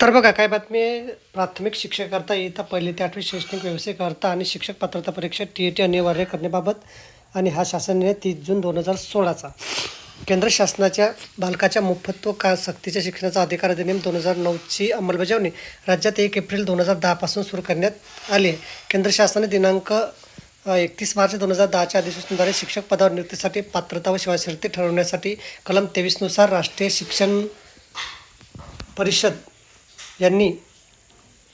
तर बघा काय बातमी आहे? प्राथमिक शिक्षकाकरता इयत्ता पहिली ते आठवी शैक्षणिक व्यवसायाकरता आणि शिक्षक पात्रता परीक्षा टी ए टी अनिवार्य करण्याबाबत आणि हा शासन निर्णय तीस जून दोन हजार सोळाचा. केंद्र शासनाच्या बालकाच्या मोफत्व का सक्तीच्या शिक्षणाचा अधिकार अधिनियम दोन हजार नऊची अंमलबजावणी राज्यात एक एप्रिल दोन हजार दहापासून सुरू करण्यात आली. केंद्र शासनाने दिनांक एकतीस मार्च दोन हजार दहाच्या अधिसूचनेद्वारे शिक्षक पदावर नियुक्तीसाठी पात्रता व सेवाशर्ती ठरवण्यासाठी कलम तेवीसनुसार राष्ट्रीय शिक्षण परिषद यांनी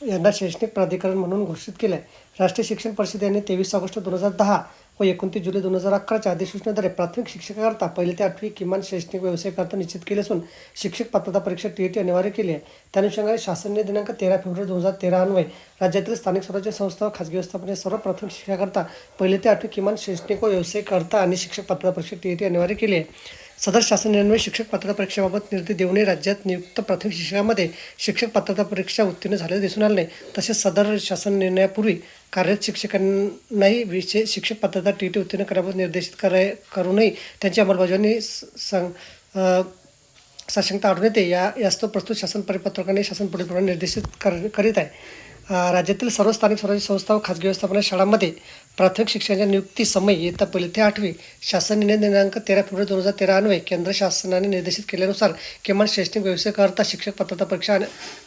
यांना शैक्षणिक प्राधिकरण म्हणून घोषित केलं आहे राष्ट्रीय शिक्षण परिषद यांनी तेवीस ऑगस्ट दोन हजार दहा व एकोणतीस जुलै दोन हजार अकराच्या अधिसूचनेद्वारे प्राथमिक शिक्षकाकरता पहिली ते आठवी किमान शैक्षणिक व्यवसायकरता निश्चित केले असून शिक्षक पात्रता परीक्षा टी ए टी अनिवार्य केली आहे. त्या अनुषंगाने शासनाने दिनांक तेरा फेब्रुवारी दोन हजार तेरा अन्वये राज्यातील स्थानिक स्वराज्य संस्था व खाजगी व्यवस्थापने सर्व प्राथमिक शिक्षकाकरता पहिली ते आठवी किमान शैक्षणिक व व्यवसायकरता आणि शिक्षक पात्रता परीक्षा टी ए टी अनिवार्य केली आहे. सदर शासन निर्णय शिक्षक पात्रता परीक्षेबाबत निर्देश देऊनही राज्यात नियुक्त प्राथमिक शिक्षकामध्ये शिक्षक पात्रता परीक्षा उत्तीर्ण झालेले दिसून आले नाही. तसेच सदर शासन निर्णयापूर्वी कार्यरत शिक्षकांनाही विषय शिक्षक पात्रता टी टी उत्तीर्ण करण्याबाबत निर्देशित कराय करूनही त्यांची अंमलबजावणी स- सांग साशंकता आढळून येते. या यास्तव प्रस्तुत शासन परिपत्रकाने शासन पुढील प्रमाणे निर्देशित कर करीत आहे. राज्यातील सर्व स्थानिक स्वराज्य संस्था व खाजगी व्यवस्थापना शाळांमध्ये प्राथमिक शिक्षणाच्या नियुक्ती समय इयत्ता पहिली ते आठवी शासन निर्णय दिनांक तेरा फेब्रुवारी दोन हजार तेरा अन्वये केंद्र शासनाने निर्देशित केल्यानुसार किमान शैक्षणिक व्यवसायाकरता शिक्षक पात्रता परीक्षा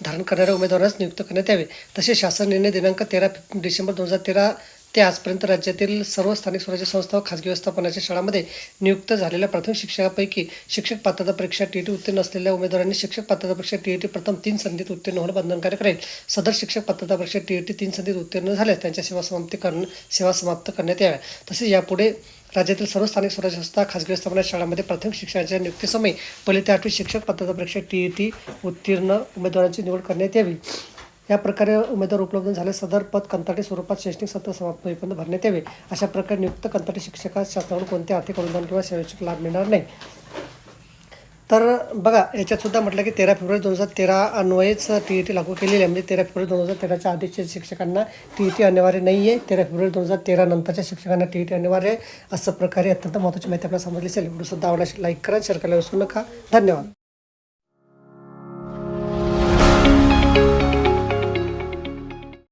धारण करणाऱ्या उमेदवारांस नियुक्त करण्यात यावे. तसेच शासन निर्णय दिनांक तेरा डिसेंबर दोन हजार तेरा ते आजपर्यंत राज्यातील सर्व स्थानिक स्वराज्य संस्था व खाजगी व्यवस्थापनाच्या शाळांमध्ये नियुक्त झालेल्या प्राथमिक शिक्षकापैकी शिक्षक पात्रता परीक्षा टी टी उत्तीर्ण असलेल्या उमेदवारांनी शिक्षक पात्रता परीक्षा टी टी प्रथम तीन संधीत उत्तीर्ण होणं बंधनकारक राहील. सदर शिक्षक पात्रता परीक्षा टी टी तीन संधीत उत्तीर्ण झाल्यास त्यांच्या सेवा समाप्ती करणं सेवा समाप्त करण्यात याव्या. तसेच यापुढे राज्यातील सर्व स्थानिक स्वराज्य संस्था खाजगी व्यवस्थापना शाळांमध्ये प्राथमिक शिक्षणाच्या नियुक्तीसमयी पहिले ते आठवी शिक्षक पात्रता परीक्षा टी टी उत्तीर्ण उमेदवारांची निवड करण्यात यावी. या प्रकारे उमेदवार उपलब्ध झाले. सदर पद कंत्राटी स्वरूपात शैक्षणिक सत्र समाप्त होईपर्यंत भरण्यात यावे. अशा प्रकारे नियुक्त कंत्राटी शिक्षकास शासनाकडून कोणते आर्थिक अनुदान किंवा शैक्षणिक लाभ मिळणार नाही? तर बघा याच्यात सुद्धा म्हटलं की तेरा फेब्रुवारी दोन हजार तेरा अन्वयेच टी ई टी लागू केलेली आहे. म्हणजे तेरा फेब्रुवारी दोन हजार तेराच्या आधीच्या शिक्षकांना टी ई टी अनिवार्य नाही आहे तेरा फेब्रुवारी दोन हजार तेरा नंतरच्या शिक्षकांना टी ई टी अनिवार्य आहे. असं प्रकारे अत्यंत महत्त्वाची माहिती आपल्याला समजली असेल. व्हिडिओ सुद्धा आवडल्यास लाईक करा शेअर करायला विसरू नका. धन्यवाद.